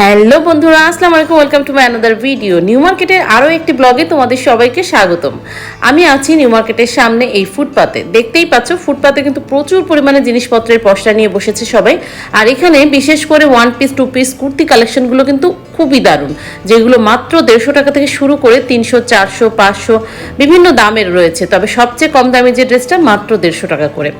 Hello বন্ধুরা, আসসালামু আলাইকুম welcome to my another video new মার্কেটের আরও একটি ব্লগে তোমাদের সবাইকে স্বাগতম। আমি আছি নিউ মার্কেটের সামনে এই ফুটপাতে দেখতেই পাচ্ছ ফুটপাতে কিন্তু প্রচুর পরিমাণে জিনিসপত্রের পসরা নিয়ে বসেছে সবাই। আর এখানে বিশেষ করে one piece two piece kurti কালেকশনগুলো কিন্তু খুবই দারুণ, যেগুলো মাত্র দেড়শো টাকা থেকে শুরু করে তিনশো, চারশো, পাঁচশো বিভিন্ন দামের রয়েছে। তবে সবচেয়ে কম দামি যে ড্রেসটা মাত্র দেড়শো টাকা করে।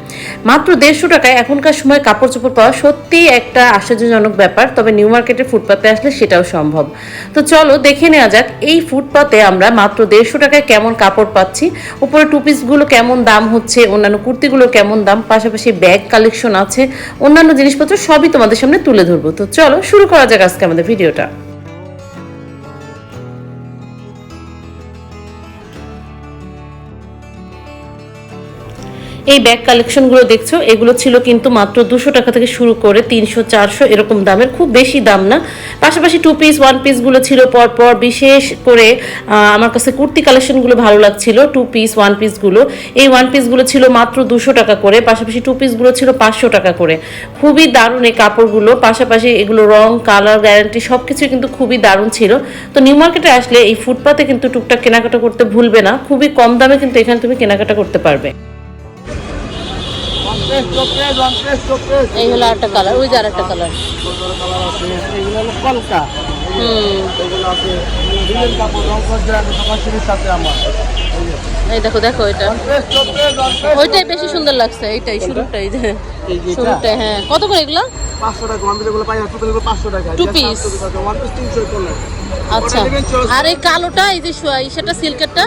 মাত্র দেড়শো টাকায় এখনকার সময় কাপড় চোপড় পাওয়া সত্যি একটা আশ্চর্যজনক ব্যাপার, তবে নিউ মার্কেটের ফুটপাতে আসলে সেটাও সম্ভব। তো চলো দেখে নেওয়া যাক, এই ফুটপাতে আমরা মাত্র দেড়শো টাকায় কেমন কাপড় পাচ্ছি, উপরে টু পিসগুলো কেমন দাম হচ্ছে, অন্যান্য কুর্তিগুলো কেমন দাম, পাশাপাশি ব্যাগ কালেকশন আছে, অন্যান্য জিনিসপত্র সবই তোমাদের সামনে তুলে ধরবো। তো চলো শুরু করা যাক আজকে আমাদের ভিডিওটা। এই ব্যাগ কালেকশনগুলো দেখছ, এগুলো ছিল কিন্তু মাত্র দুশো টাকা থেকে শুরু করে তিনশো, চারশো এরকম দামের, খুব বেশি দাম না। পাশাপাশি টু পিস ওয়ান পিসগুলো ছিল পরপর, বিশেষ করে আমার কাছে কুর্তি কালেকশনগুলো ভালো লাগছিল টু পিস ওয়ান পিসগুলো এই ওয়ান পিসগুলো ছিল মাত্র দুশো টাকা করে, পাশাপাশি টু পিসগুলো ছিল পাঁচশো টাকা করে। খুবই দারুণ এই কাপড়গুলো, পাশাপাশি এগুলো রং কালার গ্যারান্টি সব কিছু কিন্তু খুবই দারুণ ছিল। তো নিউ মার্কেটে আসলে এই ফুটপাতে কিন্তু টুকটাক কেনাকাটা করতে ভুলবে না, খুবই কম দামে কিন্তু এখানে তুমি কেনাকাটা করতে পারবে। এই হলো আরেকটা কালার ওই যে আরেকটা কালার কলকা। এই দেখো দেখো এটা। ওইটাই বেশি সুন্দর লাগছে এইটাই শুরুটাই যে। এই যে এটা? শুরুটাই হ্যাঁ। কত করে এগুলো? পাঁচশো টাকা ওয়ান পিস আচ্ছা। আর এই কালোটা এই যে সেটা সিল্কেরটা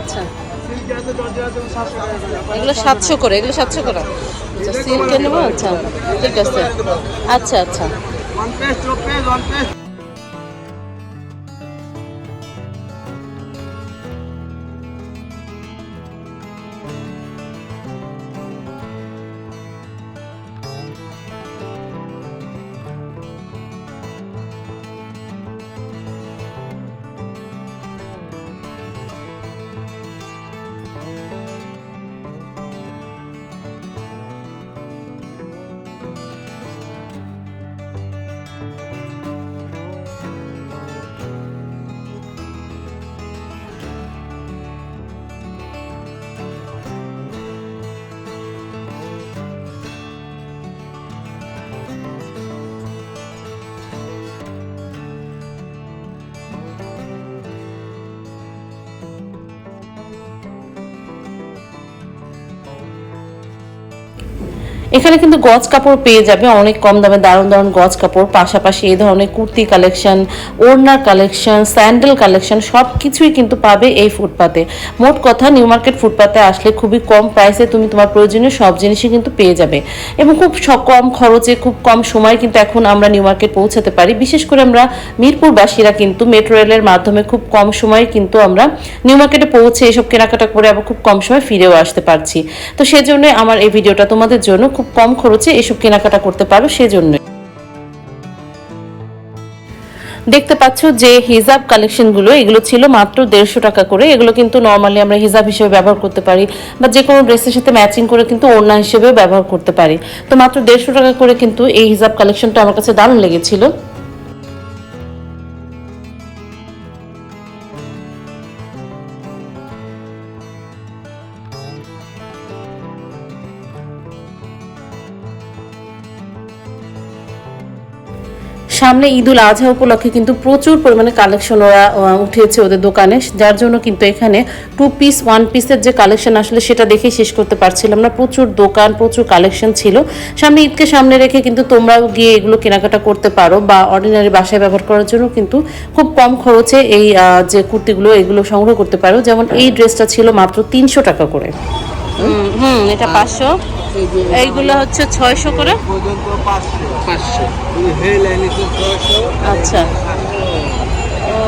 আচ্ছা। এগুলো সাতশো করে এগুলো সাতশো করে। আচ্ছা সিল্কের নেব আচ্ছা। ঠিক আছে। আচ্ছা আচ্ছা। এখানে কিন্তু গজ কাপড় পেয়ে যাবে, অনেক কম দামে, দারুণ দারুণ গজ কাপড়। পাশাপাশি এই ধরনের কুর্তি কালেকশন, ওড়নার কালেকশন, স্যান্ডেল কালেকশন সব কিছুই কিন্তু পাবে এই ফুটপাতে। মোট কথা, নিউ মার্কেট ফুটপাতে আসলে খুবই কম প্রাইসে তুমি তোমার প্রয়োজনীয় সব জিনিসই কিন্তু পেয়ে যাবে। এবং খুব কম খরচে, খুব কম সময় কিন্তু এখন আমরা নিউ মার্কেট পৌঁছাতে পারি। বিশেষ করে আমরা মিরপুরবাসীরা কিন্তু মেট্রো রেলের মাধ্যমে খুব কম সময়ে কিন্তু আমরা নিউ মার্কেটে পৌঁছে এসব কেনাকাটা করে আবার খুব কম সময় ফিরেও আসতে পারছি। তো সেজন্য আমার এই ভিডিওটা তোমাদের জন্য খুব কম খরচে এসব কেনাকাটা করতে পারো সেজন্য দেখতে পাচ্ছ যে হিজাব কালেকশনগুলো, এগুলো ছিল মাত্র দেড়শো টাকা করে। এগুলো কিন্তু নর্মালি আমরা হিজাব হিসেবে ব্যবহার করতে পারি বা যে কোনো ড্রেসের সাথে ম্যাচিং করে কিন্তু ওড়না হিসেবেও ব্যবহার করতে পারি। তো মাত্র দেড়শো টাকা করে কিন্তু এই হিজাব কালেকশনটা আমার কাছে দারুণ লেগেছিল। সামনে ঈদুল আজহা উপলক্ষে কিন্তু প্রচুর পরিমাণে কালেকশন ওরা উঠেছে ওদের দোকানে। যার জন্য কিন্তু এখানে টু পিস ওয়ান পিসের যে কালেকশন আসলে সেটা দেখে শেষ করতে পারছিলাম না। প্রচুর দোকান প্রচুর কালেকশন ছিল। সামনে ঈদকে সামনে রেখে কিন্তু তোমরাও গিয়ে এগুলো কেনাকাটা করতে পারো বা অর্ডিনারি বাসায় ব্যবহার করার জন্য কিন্তু খুব কম খরচে এই আহ, যে কুর্তিগুলো এগুলো সংগ্রহ করতে পারো। যেমন এই ড্রেসটা ছিল মাত্র তিনশো টাকা করে। হুম হুম এটা পাঁচশো। এইগুলো হচ্ছে ছয়শো করে। পর্যন্ত পাঁচশো। পাঁচশো। এই লাইনে ছয়শো। আচ্ছা।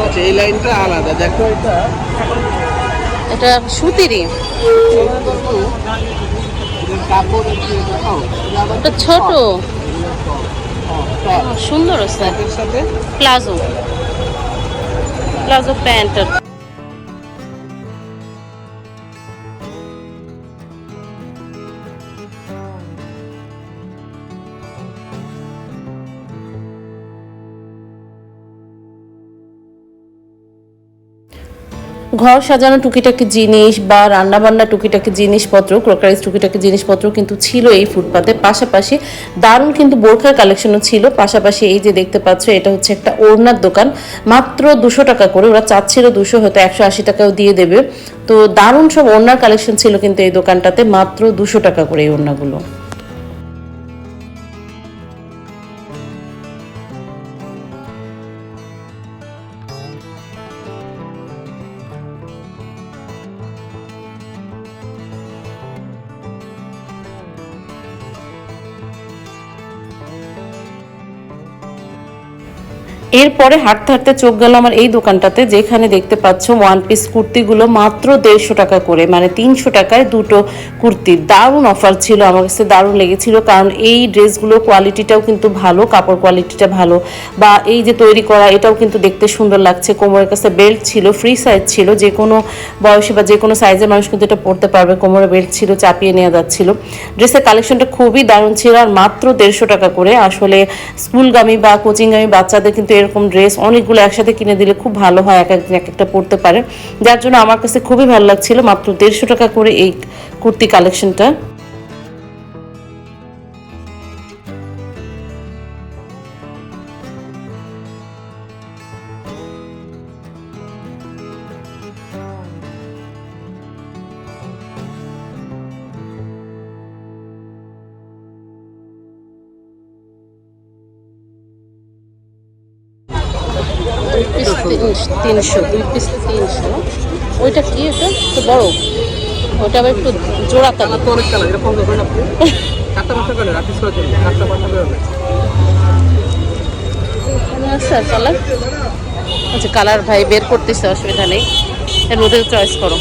আচ্ছা এই লাইনটা আলাদা। দেখো এটা। এটা সুতিরই। কাপড় এটা ছোট। সুন্দর আছে। প্লাজো। প্লাজো প্যান্ট ঘর সাজানো টুকিটাকি জিনিস বা রান্না বান্না টুকিটাকি জিনিসপত্র, ক্রোকারিজ টুকিটাকি জিনিসপত্র কিন্তু ছিল এই ফুটপাতে। পাশাপাশি দারুণ কিন্তু বোরখার কালেকশনও ছিল। পাশাপাশি এই যে দেখতে পাচ্ছ, এটা হচ্ছে একটা ওড়নার দোকান। মাত্র দুশো টাকা করে, ওরা চাচ্ছিল দুশো, হয়তো একশো আশি টাকাও দিয়ে দেবে। তো দারুণ সব ওড়নার কালেকশন ছিল কিন্তু এই দোকানটাতে, মাত্র দুশো টাকা করে এই ওড়নাগুলো। এরপরে হাঁটতে হাঁটতে চোখ গেল আমার এই দোকানটাতে, যেখানে দেখতে পাচ্ছ ওয়ান পিস কুর্তিগুলো মাত্র দেড়শো টাকা করে মানে তিনশো টাকায় দুটো কুর্তি। দারুণ অফার ছিল, আমার কাছে দারুণ লেগেছিল, কারণ এই ড্রেসগুলো কোয়ালিটিটাও কিন্তু ভালো, কাপড় কোয়ালিটিটা ভালো, বা এই যে তৈরি করা, এটাও কিন্তু দেখতে সুন্দর লাগছে। কোমরের কাছে বেল্ট ছিল ফ্রি সাইজ ছিল, যে কোনো বয়সে বা যে কোনো সাইজের মানুষ কিন্তু এটা পরতে পারবে, কোমরে বেল্ট ছিল, চাপিয়ে নেওয়া যাচ্ছিল। ড্রেসের কালেকশনটা খুবই দারুণ ছিল, আর মাত্র দেড়শো টাকা করে। আসলে স্কুলগামী বা কোচিংগামী বাচ্চাদের কিন্তু এরকম ড্রেস অনেকগুলো একসাথে কিনে দিলে খুব ভালো হয়, এক একদিন এক একটা পড়তে পারে। যার জন্য আমার কাছে খুবই ভালো লাগছিল মাত্র দেড়শো টাকা করে এই কুর্তি কালেকশনটা তিনশো দুই পিস তিনশো। ওইটা কি ওটা একটু বড়। ওটা আবার একটু জোড়া তালা আছে কালার আচ্ছা কালার ভাই বের করতেছে অসুবিধা নেই। এর মধ্যে চয়েস করো।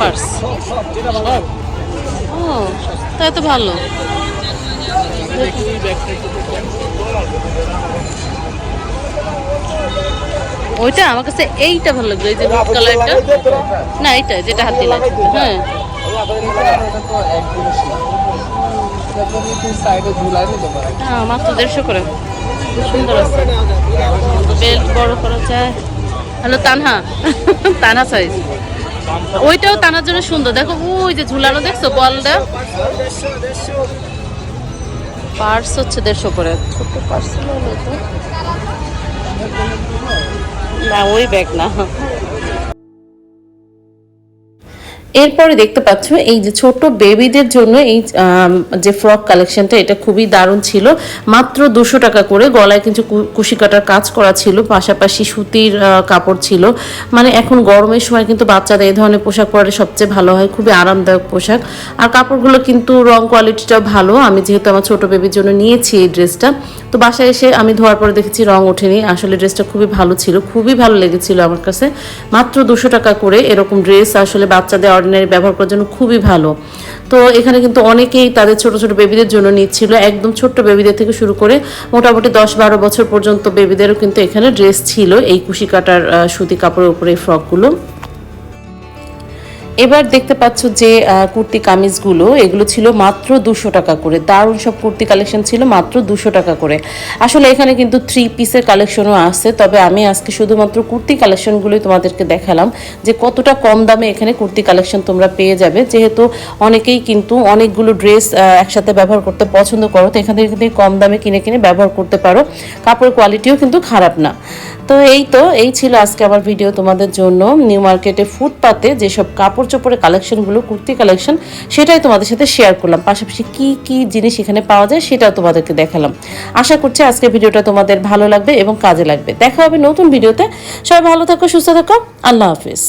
পার্স। ও তাই তো ভালো। ওইটা আমার কাছে এইটা ভালো লাগল, এই যে রেড কালারটা না, এইটা, যেটা হাতে লাগছে হ্যাঁ। হ্যাঁ মাত্র দেড়শো করে। সুন্দর আছে। বেল্ট বড় করা যায়। হ্যালো তানহা। তানহা সাইজ ওইটাও তানার জন্য সুন্দর। দেখো ওই যে ঝুলানো দেখছ বলটা? পার্স হচ্ছে দেড়শো করে। ছোট পার্স না ওই ব্যাগ না। এরপরে দেখতে পাচ্ছ এই যে ছোট বেবিদের জন্য এই যে ফ্রক কালেকশনটা এটা খুবই দারুণ ছিল। মাত্র দুশো টাকা করে গলায় কিন্তু কুশি কাটার কাজ করা ছিল, পাশাপাশি সুতির কাপড় ছিল। মানে এখন গরমের সময় কিন্তু বাচ্চাদের এই ধরনের পোশাক পরলে সবচেয়ে ভালো হয়, খুবই আরামদায়ক পোশাক। আর কাপড়গুলো কিন্তু রং কোয়ালিটিটা ভালো। আমি যেহেতু আমার ছোট বেবির জন্য নিয়েছি এই ড্রেসটা তো বাসায় এসে আমি ধোয়ার পরে দেখেছি রং ওঠেনি। আসলে ড্রেসটা খুবই ভালো ছিল, খুবই ভালো লেগেছিল আমার কাছে। মাত্র দুশো টাকা করে এরকম ড্রেস আসলে বাচ্চাদের অর্ডিনারি ব্যবহার করার জন্য খুবই ভালো। তো এখানে কিন্তু অনেকেই তাদের ছোট ছোট বেবিদের জন্য নিচ্ছিল। একদম ছোট্ট বেবিদের থেকে শুরু করে মোটামুটি দশ বারো বছর পর্যন্ত বেবিদেরও কিন্তু এখানে ড্রেস ছিল এই কুশি কাটার সুতি কাপড়ের উপরে এই ফ্রকগুলো এবার দেখতে পাচ্ছ যে কুর্তি কামিজগুলো, এগুলো ছিল মাত্র দুশো টাকা করে। দারুণ সব কুর্তি কালেকশন ছিল মাত্র দুশো টাকা করে। আসলে এখানে কিন্তু থ্রি পিসের কালেকশনও আছে তবে আমি আজকে শুধুমাত্র কুর্তি কালেকশনগুলোই তোমাদেরকে দেখালাম যে, কতটা কম দামে এখানে কুর্তি কালেকশন তোমরা পেয়ে যাবে। যেহেতু অনেকেই কিন্তু অনেকগুলো ড্রেস একসাথে ব্যবহার করতে পছন্দ করো, তো এখান থেকে কম দামে কিনে কিনে ব্যবহার করতে পারো। কাপড়ের কোয়ালিটিও কিন্তু খারাপ না। তো এই তো, এই ছিল আজকে আমার ভিডিও তোমাদের জন্য। নিউ মার্কেটে ফুটপাতে যেসব কাপড় চোপড়ের কালেকশনগুলো কুর্তি কালেকশন সেটাই তোমাদের সাথে শেয়ার করলাম। পাশাপাশি কি কি জিনিস এখানে পাওয়া যায় সেটাও তোমাদেরকে দেখালাম। আশা করছি আজকে ভিডিওটা তোমাদের ভালো লাগবে এবং কাজে লাগবে। দেখা হবে নতুন ভিডিওতে সবাই ভালো থাকো, সুস্থ থাকো। আল্লাহ হাফিজ।